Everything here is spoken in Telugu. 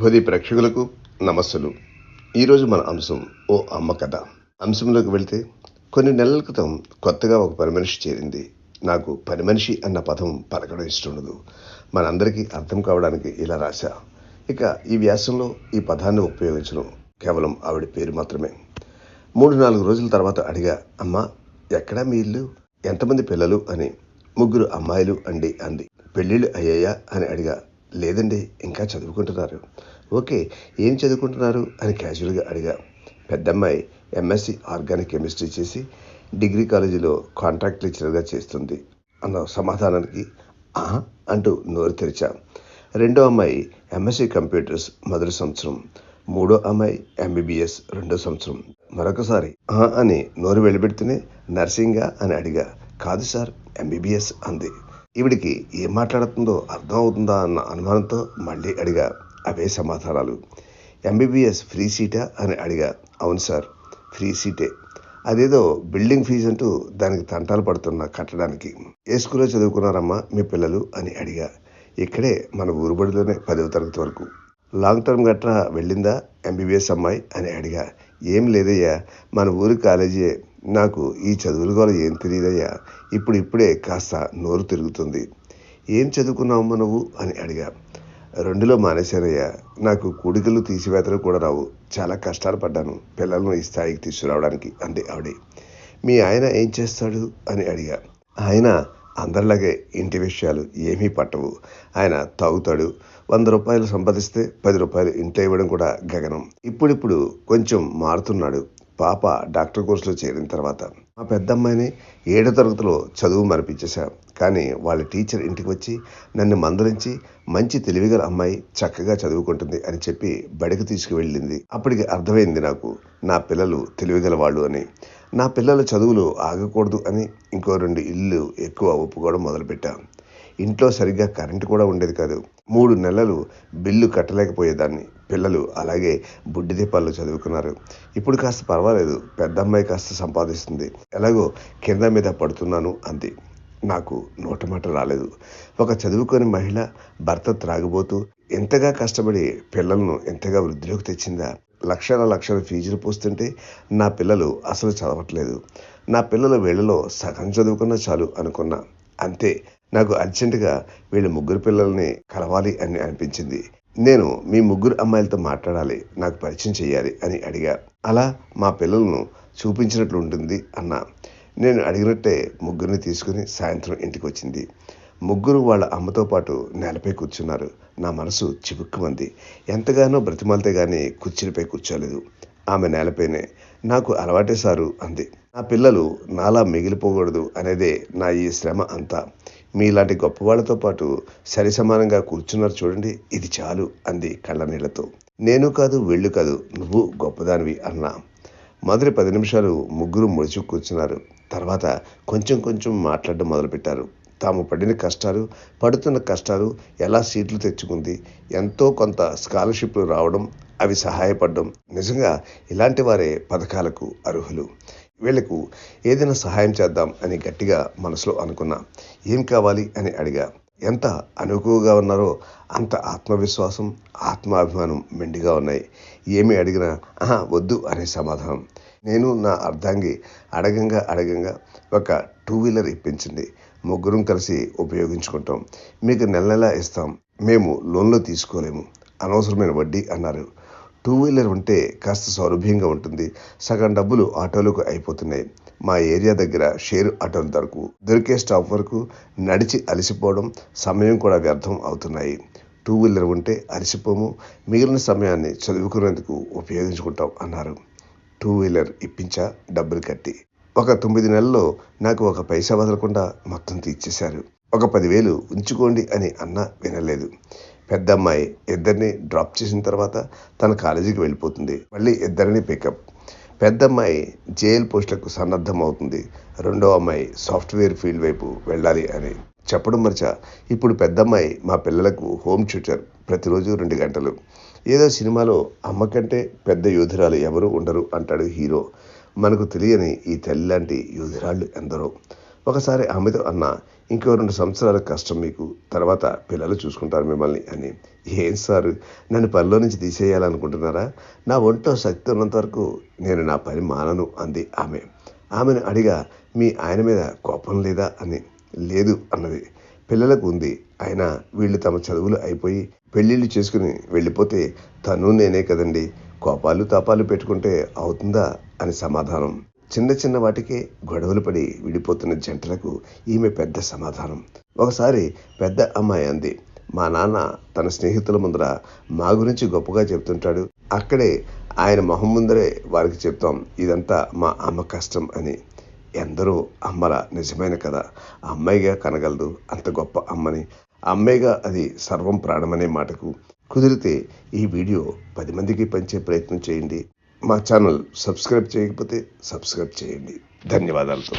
భూది ప్రేక్షకులకు నమస్సులు. ఈరోజు మన అంశం ఓ అమ్మ కథ. అంశంలోకి వెళ్తే కొన్ని నెలల క్రితం కొత్తగా ఒక పని మనిషి చేరింది. నాకు పని మనిషి అన్న పదం పలకడం ఇష్టం ఉండదు. మనందరికీ అర్థం కావడానికి ఇలా రాశా. ఇక ఈ వ్యాసంలో ఈ పదాన్ని ఉపయోగించడం కేవలం ఆవిడ పేరు మాత్రమే. మూడు నాలుగు రోజుల తర్వాత అడిగా అమ్మ ఎక్కడా మీ ఇల్లు? ఎంతమంది పిల్లలు? అని. ముగ్గురు అమ్మాయిలు అండి అంది. పెళ్ళిళ్ళు అయ్యాయా? అని అడిగా. లేదండి ఇంకా చదువుకుంటున్నారు. ఓకే ఏం చదువుకుంటున్నారు అని క్యాజువల్గా అడిగా. పెద్దమ్మాయి ఎంఎస్సి ఆర్గానిక్ కెమిస్ట్రీ చేసి డిగ్రీ కాలేజీలో కాంట్రాక్ట్ లెక్చరర్గా చేస్తుంది అన్న సమాధానానికి ఆహా అంటూ నోరు తెరిచా. రెండో అమ్మాయి ఎంఎస్సి కంప్యూటర్స్ మొదటి సంవత్సరం మూడో అమ్మాయి ఎంబీబీఎస్ రెండో సంవత్సరం. మరొకసారి ఆ అని నోరు వెళ్ళబెడితేనే నర్సింగా అని అడిగా. కాదు సార్ ఎంబీబీఎస్ అంది. ఈవిడికి ఏం మాట్లాడుతుందో అర్థం అవుతుందా అన్న అనుమానంతో మళ్ళీ అడిగా. అవే సమాధానాలు. ఎంబీబీఎస్ ఫ్రీ సీటా అని అడిగా. అవును సార్ ఫ్రీ సీటే. అదేదో బిల్డింగ్ ఫీజు అంటూ దానికి తంటాలు పడుతున్నా కట్టడానికి. ఏ స్కూల్లో చదువుకున్నారమ్మా మీ పిల్లలు అని అడిగా. ఇక్కడే మన ఊరుబడిలోనే పదవ తరగతి వరకు. లాంగ్ టర్మ్ గట్రా వెళ్ళిందా ఎంబీబీఎస్ అమ్మాయి అని అడిగా. ఏం లేదయ్యా మన ఊరి కాలేజీయే. నాకు ఈ చదువుల గోల ఏం తెలియదయ్యా? ఇప్పుడు ఇప్పుడే కాస్త నోరు తిరుగుతుంది. ఏం చదువుకున్నావు నువ్వు? అని అడిగా. రెండులో మానేశానయ్యా. నాకు కూడికలు తీసివేతలు కూడా రావు. చాలా కష్టాలు పడ్డాను. పిల్లలను ఈ స్థాయికి తీసుకురావడానికి అంది ఆవిడే. మీ ఆయన ఏం చేస్తాడు? అని అడిగా. ఆయన అందరిలాగే ఇంటి విషయాలు ఏమీ పట్టవు. ఆయన తాగుతాడు. వంద రూపాయలు సంపాదిస్తే పది రూపాయలు ఇంట్లో ఇవ్వడం కూడా గగనం. ఇప్పుడిప్పుడు కొంచెం మారుతున్నాడు. పాప డాక్టర్ కోర్సులో చేరిన తర్వాత మా పెద్దమ్మాయిని ఏడో తరగతిలో చదువు మరిపించేశా. కానీ వాళ్ళ టీచర్ ఇంటికి వచ్చి నన్ను మందలించి మంచి తెలివిగల అమ్మాయి చక్కగా చదువుకుంటుంది అని చెప్పి బడికి తీసుకువెళ్ళింది. అప్పటికి అర్థమైంది నాకు నా పిల్లలు తెలివిగల వాళ్ళు అని. నా పిల్లల చదువులు ఆగకూడదు అని ఇంకో రెండు ఇల్లు ఎక్కువ ఒప్పుకోవడం మొదలుపెట్టా. ఇంట్లో సరిగ్గా కరెంటు కూడా ఉండేది కాదు. మూడు నెలలు బిల్లు కట్టలేకపోయేదాన్ని. పిల్లలు అలాగే బుడ్డి దీపాల్లో చదువుకున్నారు. ఇప్పుడు కాస్త పర్వాలేదు. పెద్ద అమ్మాయి కాస్త సంపాదిస్తుంది. ఎలాగో కింద మీద పడుతున్నాను అంది. నాకు నోటమాట రాలేదు. ఒక చదువుకొని మహిళ భర్త త్రాగిపోతూ ఎంతగా కష్టపడి పిల్లలను ఎంతగా వృద్ధిలోకి తెచ్చిందా? లక్షల లక్షల ఫీజులు పోస్తుంటే నా పిల్లలు అసలు చదవట్లేదు. నా పిల్లల వేళలో సగం చదువుకున్నా చాలు అనుకున్నా. అంతే. నాకు అర్జెంటుగా వీళ్ళ ముగ్గురు పిల్లల్ని కలవాలి అని అనిపించింది. నేను మీ ముగ్గురు అమ్మాయిలతో మాట్లాడాలి నాకు పరిచయం చేయాలి అని అడిగా. అలా మా పిల్లలను చూపించినట్లు ఉంటుంది అన్న. నేను అడిగినట్టే ముగ్గురిని తీసుకుని సాయంత్రం ఇంటికి వచ్చింది ముగ్గురు వాళ్ళ అమ్మతో పాటు నేలపై కూర్చున్నారు. నా మనసు చివుక్కుమంది. ఎంతగానో బ్రతిమాలితే కానీ కుర్చీలపై కూర్చోలేదు. ఆమె నేలపైనే. నాకు అలవాటే సారు అంది. నా పిల్లలు నాలా మిగిలిపోకూడదు అనేదే నా ఈ శ్రమ అంతా. మీలాంటి గొప్ప వాళ్ళతో పాటు సరి సమానంగా కూర్చున్నారు చూడండి. ఇది చాలు అంది కళ్ళనీళ్ళతో. నేను కాదు వెళ్ళు కాదు నువ్వు గొప్పదానివి అన్నా. మొదటి పది నిమిషాలు ముగ్గురు ముడిచి కూర్చున్నారు. తర్వాత కొంచెం కొంచెం మాట్లాడడం మొదలుపెట్టారు. తాము పడిన కష్టాలు పడుతున్న కష్టాలు ఎలా సీట్లు తెచ్చుకుంది ఎంతో కొంత స్కాలర్షిప్లు రావడం అవి సహాయపడడం నిజంగా ఇలాంటి వారే పథకాలకు అర్హులు. వీళ్ళకు ఏదైనా సహాయం చేద్దాం అని గట్టిగా మనసులో అనుకున్నా. ఏం కావాలి అని అడిగా. ఎంత అనుకువగా ఉన్నారో అంత ఆత్మవిశ్వాసం ఆత్మాభిమానం మెండిగా ఉన్నాయి. ఏమి అడిగినా ఆహా వద్దు అనే సమాధానం. నేను నా అర్ధాంగి అడగంగా అడగంగా ఒక టూ వీలర్ ఇప్పించింది. ముగ్గురం కలిసి ఉపయోగించుకుంటాం. మీకు నెల నెలా ఇస్తాం. మేము లోన్లో తీసుకోలేము. అనవసరమైన వడ్డీ అన్నారు. టూ వీలర్ ఉంటే కాస్త సౌలభ్యంగా ఉంటుంది. సగం డబ్బులు ఆటోలకు అయిపోతున్నాయి. మా ఏరియా దగ్గర షేర్ ఆటోలు దొరకు దొరికే స్టాప్ వరకు నడిచి అలసిపోవడం సమయం కూడా వ్యర్థం అవుతున్నాయి. టూ వీలర్ ఉంటే అలసిపోము. మిగిలిన సమయాన్ని చదువుకునేందుకు ఉపయోగించుకుంటాం అన్నారు. టూ వీలర్ ఇప్పించా డబ్బులు కట్టి. ఒక తొమ్మిది నెలల్లో నాకు ఒక పైసా వదలకుండా మొత్తం తీర్చేశారు. ఒక పదివేలు ఉంచుకోండి అని అన్న వినలేదు. పెద్ద అమ్మాయి ఇద్దరిని డ్రాప్ చేసిన తర్వాత తన కాలేజీకి వెళ్ళిపోతుంది. మళ్ళీ ఇద్దరిని పికప్ పెద్ద అమ్మాయి జేఎల్ పోస్టులకు సన్నద్ధం అవుతుంది రెండో అమ్మాయి సాఫ్ట్వేర్ ఫీల్డ్ వైపు వెళ్ళాలి అని చెప్పడం మరచ ఇప్పుడు పెద్దమ్మాయి మా పిల్లలకు హోమ్ ట్యూటర్ ప్రతిరోజు రెండు గంటలు. ఏదో సినిమాలో అమ్మ కంటే పెద్ద యోధురాలు ఎవరు ఉండరు అంటాడు హీరో మనకు తెలియని ఈ తల్లి లాంటి యోధురాళ్ళు ఎందరో. ఒకసారి ఆమెతో అన్న ఇంకో రెండు సంవత్సరాల కష్టం మీకు తర్వాత పిల్లలు చూసుకుంటారు మిమ్మల్ని అని. ఏం సారు? నన్ను పనిలో నుంచి తీసేయాలనుకుంటున్నారా? నా ఒంట్లో శక్తి ఉన్నంత వరకు నేను నా పని మానను అంది ఆమె. ఆమెను అడిగా మీ ఆయన మీద కోపం లేదా అని. లేదు అన్నది. పిల్లలకు ఉంది. అయినా వీళ్ళు తమ చదువులు అయిపోయి పెళ్ళిళ్ళు చేసుకుని వెళ్ళిపోతే తను నేనే కదండి. కోపాలు తాపాలు పెట్టుకుంటే అవుతుందా అని సమాధానం. చిన్న చిన్న వాటికే గొడవలు పడి విడిపోతున్న జంటలకు ఈమె పెద్ద సమాధానం. ఒకసారి పెద్ద అమ్మాయి అంది మా నాన్న తన స్నేహితుల ముందర మా గురించి గొప్పగా చెప్తుంటాడు అక్కడే ఆయన మొహం ముందరే వారికి చెప్తాం. ఇదంతా మా అమ్మ కష్టం అని. ఎందరో అమ్మల నిజమైన కదా అమ్మాయిగా కనగలదు అంత గొప్ప అమ్మని. అమ్మాయిగా అది సర్వం ప్రాణమనే మాటకు. కుదిరితే ఈ వీడియో పది మందికి పంచే ప్రయత్నం చేయండి. మా ఛానల్ సబ్స్క్రైబ్ చేయకపోతే సబ్స్క్రైబ్ చేయండి. ధన్యవాదాలతో